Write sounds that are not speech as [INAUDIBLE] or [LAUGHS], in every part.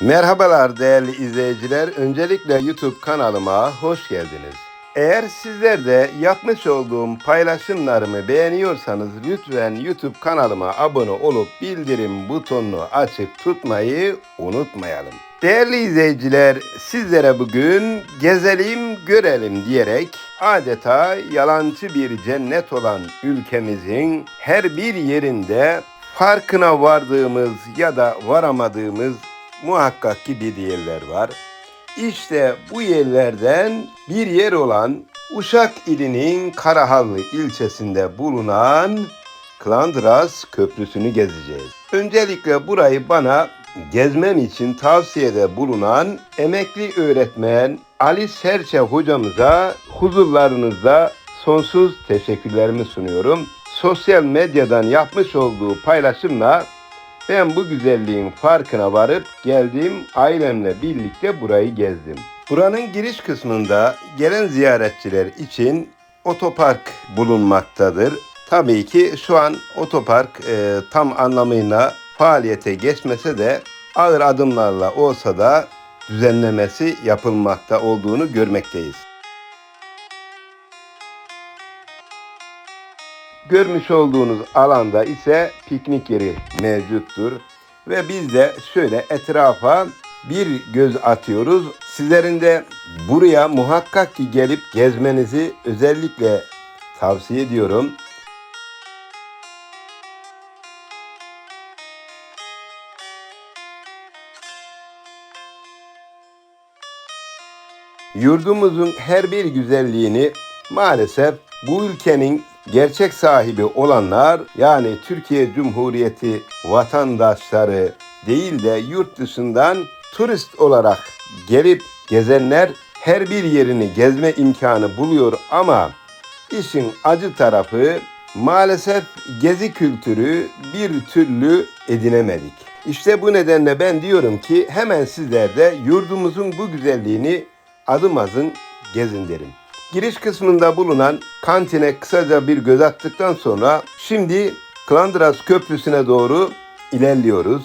Merhabalar değerli izleyiciler. Öncelikle YouTube kanalıma hoş geldiniz. Eğer sizler de yapmış olduğum paylaşımlarımı beğeniyorsanız lütfen YouTube kanalıma abone olup bildirim butonunu açık tutmayı unutmayalım. Değerli izleyiciler, sizlere bugün gezelim, görelim diyerek adeta yalancı bir cennet olan ülkemizin her bir yerinde farkına vardığımız ya da varamadığımız muhakkak ki bir yerler var. İşte bu yerlerden bir yer olan Uşak ilinin Karahallı ilçesinde bulunan Klandras Köprüsü'nü gezeceğiz. Öncelikle burayı bana gezmem için tavsiyede bulunan emekli öğretmen Ali Serçe hocamıza huzurlarınızda sonsuz teşekkürlerimi sunuyorum. Sosyal medyadan yapmış olduğu paylaşımla ben bu güzelliğin farkına varıp geldim ailemle birlikte burayı gezdim. Buranın giriş kısmında gelen ziyaretçiler için otopark bulunmaktadır. Tabii ki şu an otopark e, tam anlamıyla faaliyete geçmese de ağır adımlarla olsa da düzenlemesi yapılmakta olduğunu görmekteyiz. Görmüş olduğunuz alanda ise piknik yeri mevcuttur. Ve biz de şöyle etrafa bir göz atıyoruz. Sizlerin de buraya muhakkak ki gelip gezmenizi özellikle tavsiye ediyorum. Yurdumuzun her bir güzelliğini maalesef bu ülkenin gerçek sahibi olanlar yani Türkiye Cumhuriyeti vatandaşları değil de yurt dışından turist olarak gelip gezenler her bir yerini gezme imkanı buluyor ama işin acı tarafı maalesef gezi kültürü bir türlü edinemedik. İşte bu nedenle ben diyorum ki hemen sizler de yurdumuzun bu güzelliğini adım adım gezin derim. Giriş kısmında bulunan kantine kısaca bir göz attıktan sonra şimdi Klandras Köprüsü'ne doğru ilerliyoruz.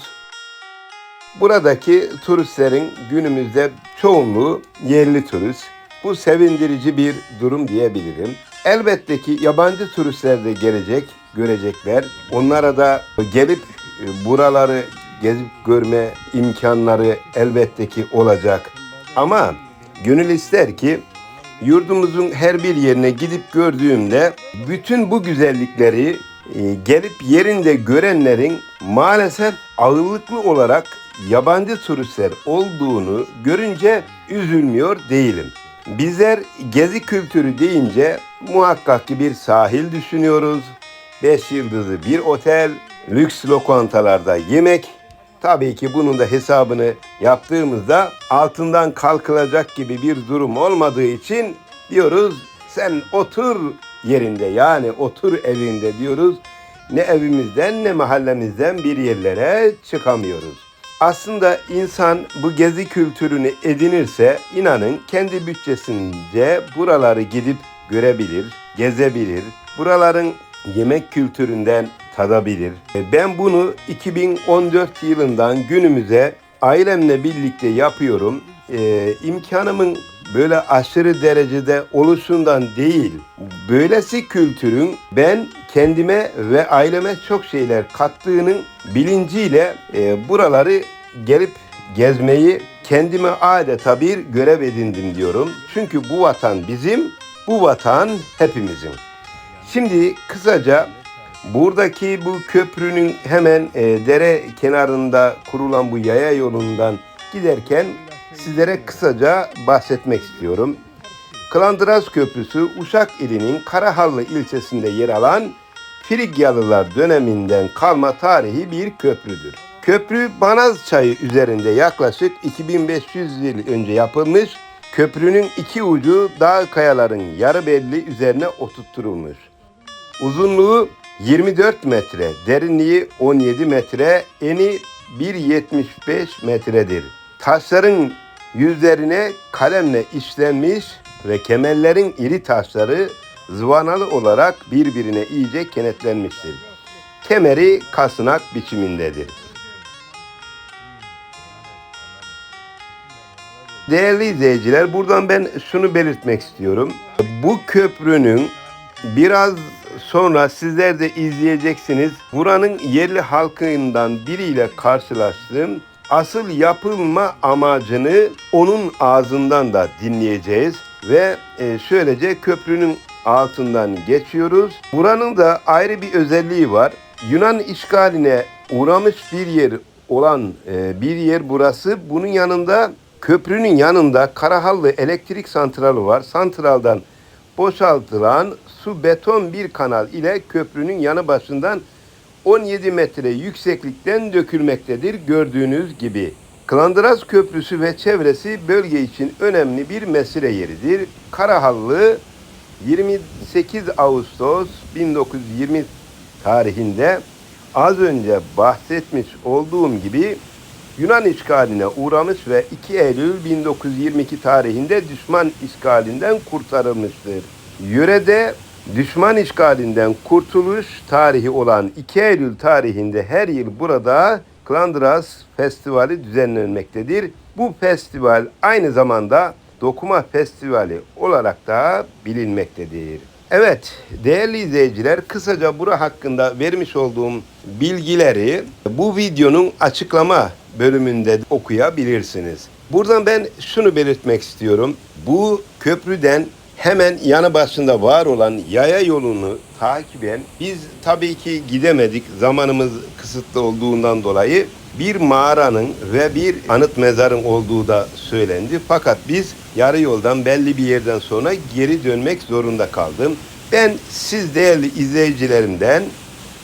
Buradaki turistlerin günümüzde çoğunluğu yerli turist. Bu sevindirici bir durum diyebilirim. Elbette ki yabancı turistler de gelecek, görecekler. Onlara da gelip e, buraları gezip görme imkanları elbette ki olacak. Ama gönül ister ki yurdumuzun her bir yerine gidip gördüğümde bütün bu güzellikleri e, gelip yerinde görenlerin maalesef ağırlıklı olarak yabancı turistler olduğunu görünce üzülmüyor değilim. Bizler gezi kültürü deyince muhakkak ki bir sahil düşünüyoruz. Beş yıldızlı bir otel, lüks lokantalarda yemek, Tabii ki bunun da hesabını yaptığımızda altından kalkılacak gibi bir durum olmadığı için diyoruz sen otur yerinde yani otur evinde diyoruz. Ne evimizden ne mahallemizden bir yerlere çıkamıyoruz. Aslında insan bu gezi kültürünü edinirse inanın kendi bütçesince buraları gidip görebilir, gezebilir. Buraların yemek kültüründen tadabilir. Ben bunu 2014 yılından günümüze ailemle birlikte yapıyorum. Ee, böyle aşırı derecede oluşundan değil, böylesi kültürün ben kendime ve aileme çok şeyler kattığının bilinciyle e, buraları gelip gezmeyi kendime adeta bir görev edindim diyorum. Çünkü bu vatan bizim, bu vatan hepimizin. Şimdi kısaca buradaki bu köprünün hemen e, dere kenarında kurulan bu yaya yolundan giderken sizlere kısaca bahsetmek istiyorum. Klandras Köprüsü Uşak ilinin Karahallı ilçesinde yer alan Frigyalılar döneminden kalma tarihi bir köprüdür. Köprü Banaz Çayı üzerinde yaklaşık 2500 yıl önce yapılmış. Köprünün iki ucu dağ kayaların yarı belli üzerine oturtturulmuş. Uzunluğu 24 metre, derinliği 17 metre, eni 1.75 metredir. Taşların yüzlerine kalemle işlenmiş ve kemerlerin iri taşları zıvanalı olarak birbirine iyice kenetlenmiştir. Kemeri kasınak biçimindedir. değerli izleyiciler buradan ben şunu belirtmek istiyorum. Bu köprünün biraz sonra sizler de izleyeceksiniz. Buranın yerli halkından biriyle karşılaştım. Asıl yapılma amacını onun ağzından da dinleyeceğiz ve e, şöylece köprünün altından geçiyoruz. Buranın da ayrı bir özelliği var. Yunan işgaline uğramış bir yer olan e, bir yer burası. Bunun yanında köprünün yanında Karahallı elektrik santralı var. Santraldan boşaltılan su beton bir kanal ile köprünün yanı başından 17 metre yükseklikten dökülmektedir gördüğünüz gibi. Klandıraz Köprüsü ve çevresi bölge için önemli bir mesire yeridir. Karahallı 28 Ağustos 1920 tarihinde az önce bahsetmiş olduğum gibi Yunan işgaline uğramış ve 2 Eylül 1922 tarihinde düşman işgalinden kurtarılmıştır. Yörede düşman işgalinden kurtuluş tarihi olan 2 Eylül tarihinde her yıl burada Klandras Festivali düzenlenmektedir. Bu festival aynı zamanda Dokuma Festivali olarak da bilinmektedir. Evet değerli izleyiciler kısaca bura hakkında vermiş olduğum bilgileri bu videonun açıklama bölümünde okuyabilirsiniz. Buradan ben şunu belirtmek istiyorum. Bu köprüden hemen yanı başında var olan yaya yolunu takiben biz tabii ki gidemedik zamanımız kısıtlı olduğundan dolayı bir mağaranın ve bir anıt mezarın olduğu da söylendi. Fakat biz yarı yoldan belli bir yerden sonra geri dönmek zorunda kaldım. Ben siz değerli izleyicilerimden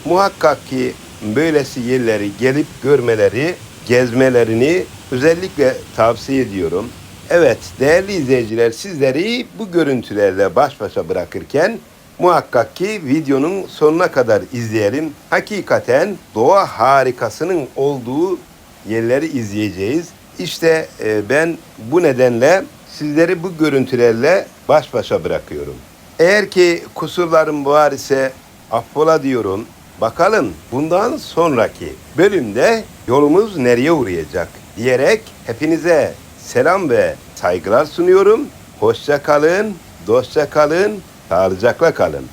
muhakkak ki böylesi yerleri gelip görmeleri, gezmelerini özellikle tavsiye ediyorum. Evet değerli izleyiciler sizleri bu görüntülerle baş başa bırakırken muhakkak ki videonun sonuna kadar izleyelim. Hakikaten doğa harikasının olduğu yerleri izleyeceğiz. İşte e, ben bu nedenle sizleri bu görüntülerle baş başa bırakıyorum. Eğer ki kusurlarım var ise affola diyorum. Bakalım bundan sonraki bölümde yolumuz nereye uğrayacak diyerek hepinize selam ve saygılar sunuyorum. Hoşça kalın, dostça kalın, sağlıcakla kalın.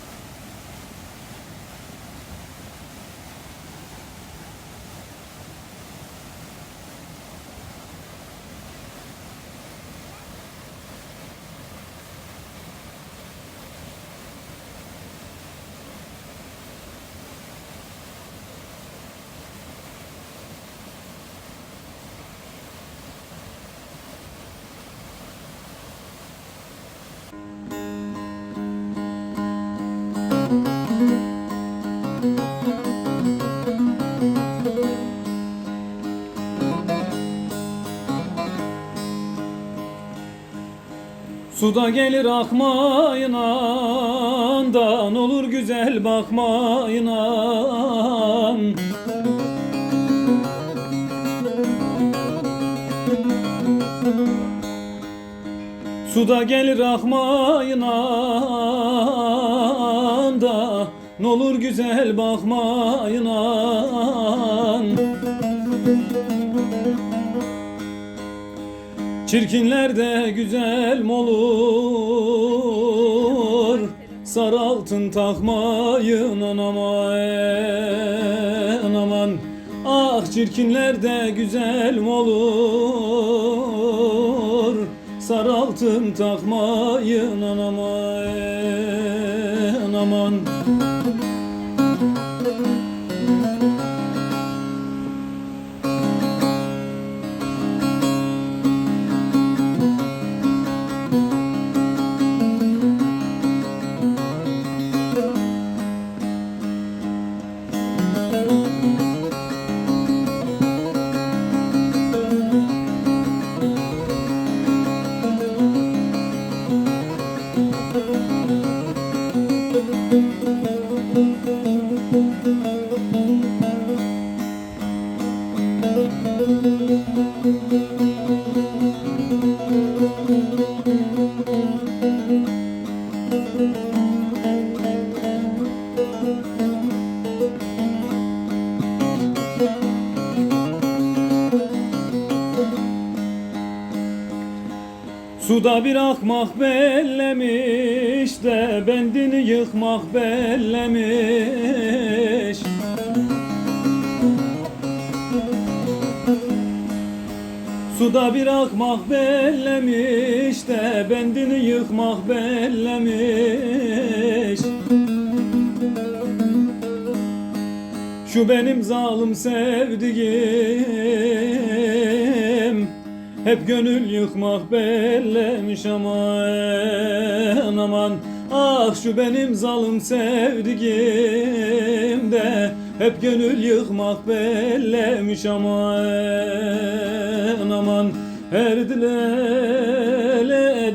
Suda gelir akmayınandan olur güzel bakmayınan Suda gelir akmayınan da N'olur güzel bakmayınan Çirkinler de güzel mi olur? Sarı altın takmayın anama en aman. Ah çirkinler de güzel mi olur? Sarı altın takmayın anama en aman Suda bir akmak bellemiş de bendini yıkmak bellemiş. Suda bir akmak bellemiş de bendini yıkmak bellemiş. Şu benim zalim sevdiğim Hep gönül yıkmak bellemiş aman aman. Ah şu benim zalim sevdiğim de Hep gönül yıkmak bellemiş aman aman. Her dilele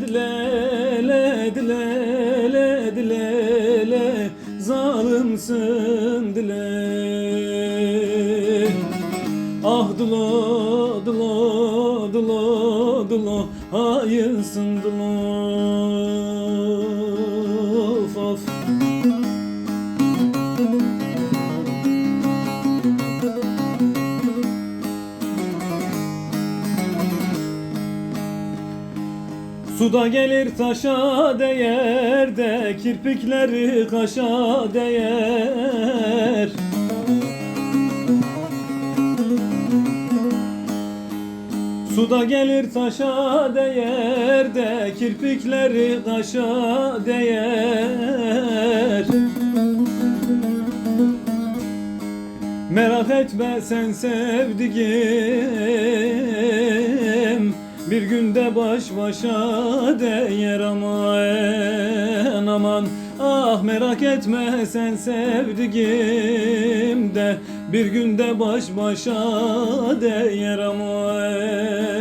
dilele dilele dilele. Zalimsin dile Ah dulo Hayırsın dulo Of. Of Suda gelir taşa değer de kirpikleri kaşa değer Suda gelir taşa değer de kirpikleri kaşa değer. Merak etme sen sevdiğim Bir günde baş başa değer aman aman. Ah merak etme sen sevdiğim de Bir günde baş başa değer aman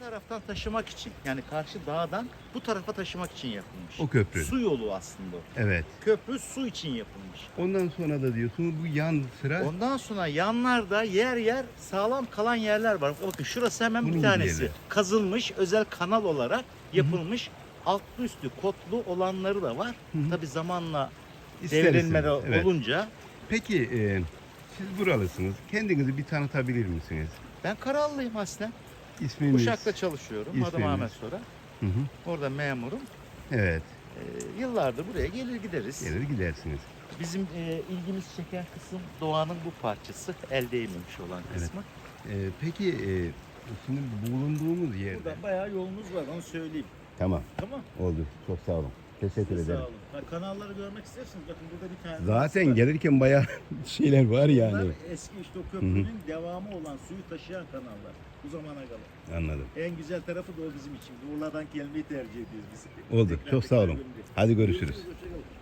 taraftan taşımak için yani karşı dağdan bu tarafa taşımak için yapılmış. O köprü. Su yolu aslında o. Evet. Köprü su için yapılmış. Ondan sonra da diyorsunuz bu yan sıra Ondan sonra yanlarda yer yer sağlam kalan yerler var. Bakın şurası hemen Bunun bir gibi tanesi. yerler. Kazılmış özel kanal olarak yapılmış. Altlı üstü kotlu olanları da var. Hı hı. Tabi zamanla ister devrilmeler istemez, evet. olunca Peki e, siz buralısınız. Kendinizi bir tanıtabilir misiniz? ben Karallıyım aslen. İsminiz? Uşak'ta çalışıyorum. Adım? Ahmet Sora. Hı hı. Orada memurum. Evet. Ee, yıllardır buraya gelir gideriz. Gelir gidersiniz. Bizim e, ilgimiz çeken kısım doğanın bu parçası. El değmemiş olan Evet. kısmı. E, peki e, şimdi bulunduğumuz yerde. Burada bayağı yolumuz var onu söyleyeyim. Tamam Tamam. oldu. Çok sağ olun. Teşekkür Siz ederim. Sağ olun. Ha, kanalları görmek isterseniz bakın burada bir tane. Zaten var. gelirken bayağı [LAUGHS] şeyler var yani. Bunlar eski işte o köprünün devamı olan suyu taşıyan kanallar. Bu zamana kadar. Anladım. En güzel tarafı da o bizim için. Urla'dan gelmeyi tercih ediyoruz biz. Oldu. Tekrar Çok sağ olun. Hadi görüşürüz. hoşçakalın.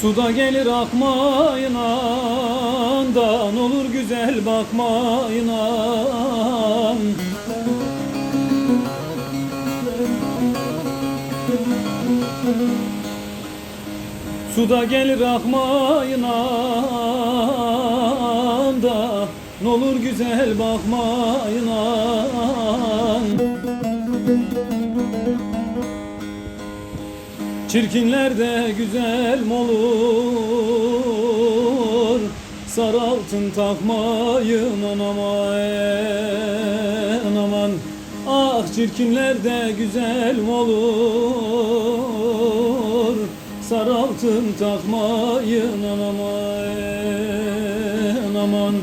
Suda gelir akmayınandan olur güzel bakmayınan Suda gelir akmayınan da N'olur güzel bakmayınan Çirkinler de güzel olur? Sarı altın takmayın aman aman Ah çirkinler de güzel olur? Sarı altın takmayın aman aman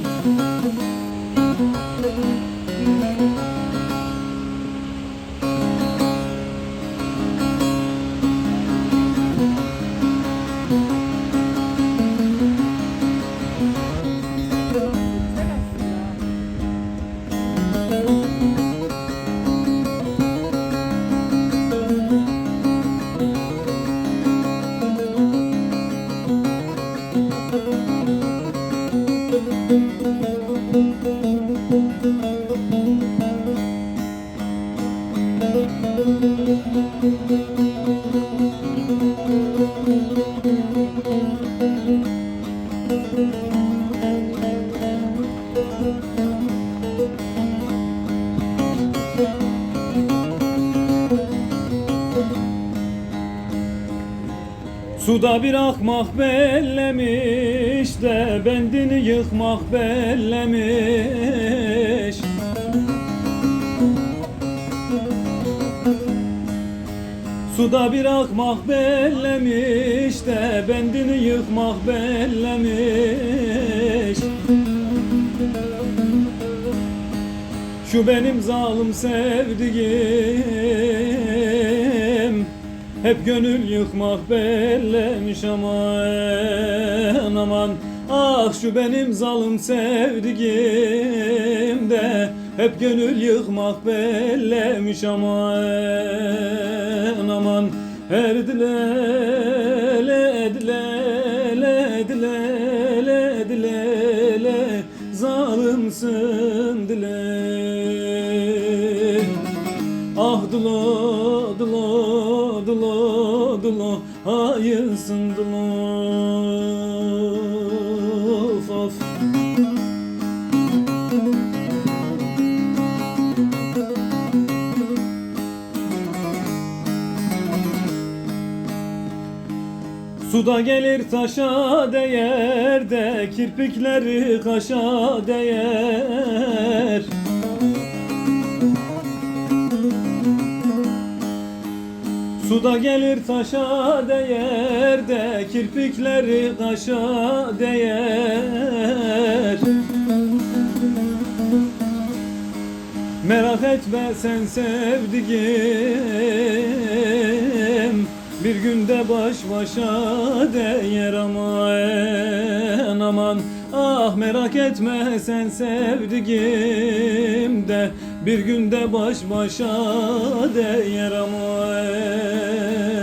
Suda bir akmak bellemiş de bendini yıkmak bellemiş. Suda bir akmak bellemiş de bendini yıkmak bellemiş. Şu benim zalim sevdiğim Hep gönül yıkmak bellemiş aman aman. Ah şu benim zalim sevdiğim de Hep gönül yıkmak bellemiş aman aman. Her dilele dilele dilele dilele. Zalimsin dile Ah dulo dulo dulo dulo Hayırsın dulo. Of Suda gelir taşa değer de kirpikleri kaşa değer Suda gelir taşa değer de kirpikleri kaşa değer. Merak etme sen sevdiğim Bir günde baş başa değer aman aman Ah merak etme sen sevdiğim de Bir günde baş başa değer aman